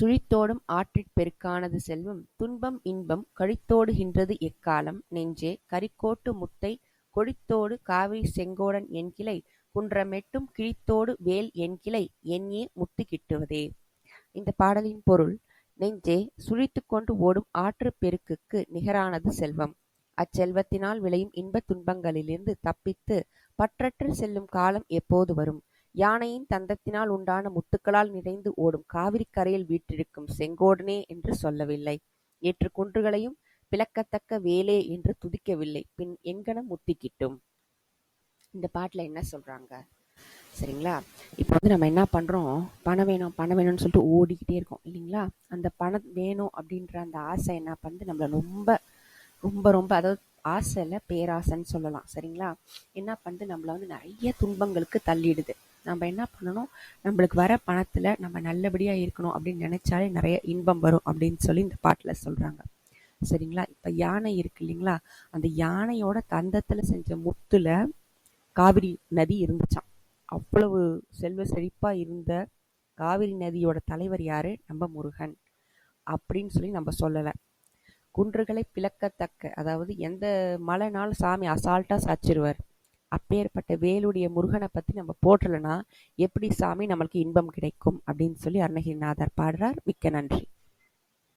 சுழித்தோடும் ஆற்றிற் பெருக்கானது செல்வம் துன்பம் இன்பம் கழித்தோடுகின்றது எக்காலம் நெஞ்சே கரிக்கோட்டு முத்தை கொழித்தோடு காவிரிச் செங்கோடன் என்கிளை குன்றமெட்டும் கிழித்தோடு வேல் என்கிளை எண்ணியே முத்து கிட்டுவதே. இந்த பாடலின் பொருள் நெஞ்சே சுழித்துக்கொண்டு ஓடும் ஆற்றுப் பெருக்குக்கு நிகரானது செல்வம். அச்செல்வத்தினால் விளையும் இன்பத் துன்பங்களிலிருந்து தப்பித்து பற்றற்று செல்லும் காலம் எப்போது வரும்? யானையின் தந்தத்தினால் உண்டான முத்துக்களால் நிறைந்து ஓடும் காவிரிக் கரையில் வீற்றிருக்கும் செங்கோடனே என்று சொல்லவில்லை. ஏற்று குன்றுகளையும் பிளக்கத்தக்க வேலே என்று துதிக்கவில்லை. பின் எங்ஙனம் முத்திக்கிட்டும் இந்த பாட்டில் என்ன சொல்றாங்க? சரிங்களா? இப்போ வந்து நம்ம என்ன பண்ணுறோம் பணம் வேணும் பணம் வேணும்னு சொல்லிட்டு ஓடிக்கிட்டே இருக்கோம் இல்லைங்களா? அந்த பணம் வேணும் அப்படின்ற அந்த ஆசை என்ன பண்ணுது நம்மள ரொம்ப ரொம்ப ரொம்ப அதாவது ஆசை பேராசைன்னு சொல்லலாம். சரிங்களா? என்ன பண்ணுது நம்மளை வந்து நிறைய துன்பங்களுக்கு தள்ளிடுது. நம்ம என்ன பண்ணணும்? நம்மளுக்கு வர பணத்தில் நம்ம நல்லபடியாக இருக்கணும் அப்படின்னு நினச்சாலே நிறைய இன்பம் வரும் அப்படின்னு சொல்லி இந்த பாட்டில் சொல்கிறாங்க சரிங்களா? இப்போ யானை இருக்கு இல்லைங்களா? அந்த யானையோட தந்தத்தில் செஞ்ச முத்துல காவிரி நதி இருந்துச்சாம். அவ்வளவு செல்வ செழிப்பாக இருந்த காவிரி நதியோட தலைவர் யாரு? நம்ம முருகன். அப்படின்னு சொல்லி நம்ம சொல்லலை குன்றுகளை பிளக்கத்தக்க அதாவது எந்த மலைனாலும் சாமி அசால்ட்டாக சாச்சிருவார். அப்பேற்பட்ட வேலுடைய முருகனை பத்தி நம்ம போற்றலைன்னா எப்படி சாமி நம்மளுக்கு இன்பம் கிடைக்கும் அப்படின்னு சொல்லி அருணகிரிநாதர் பாடுறார். மிக்க நன்றி.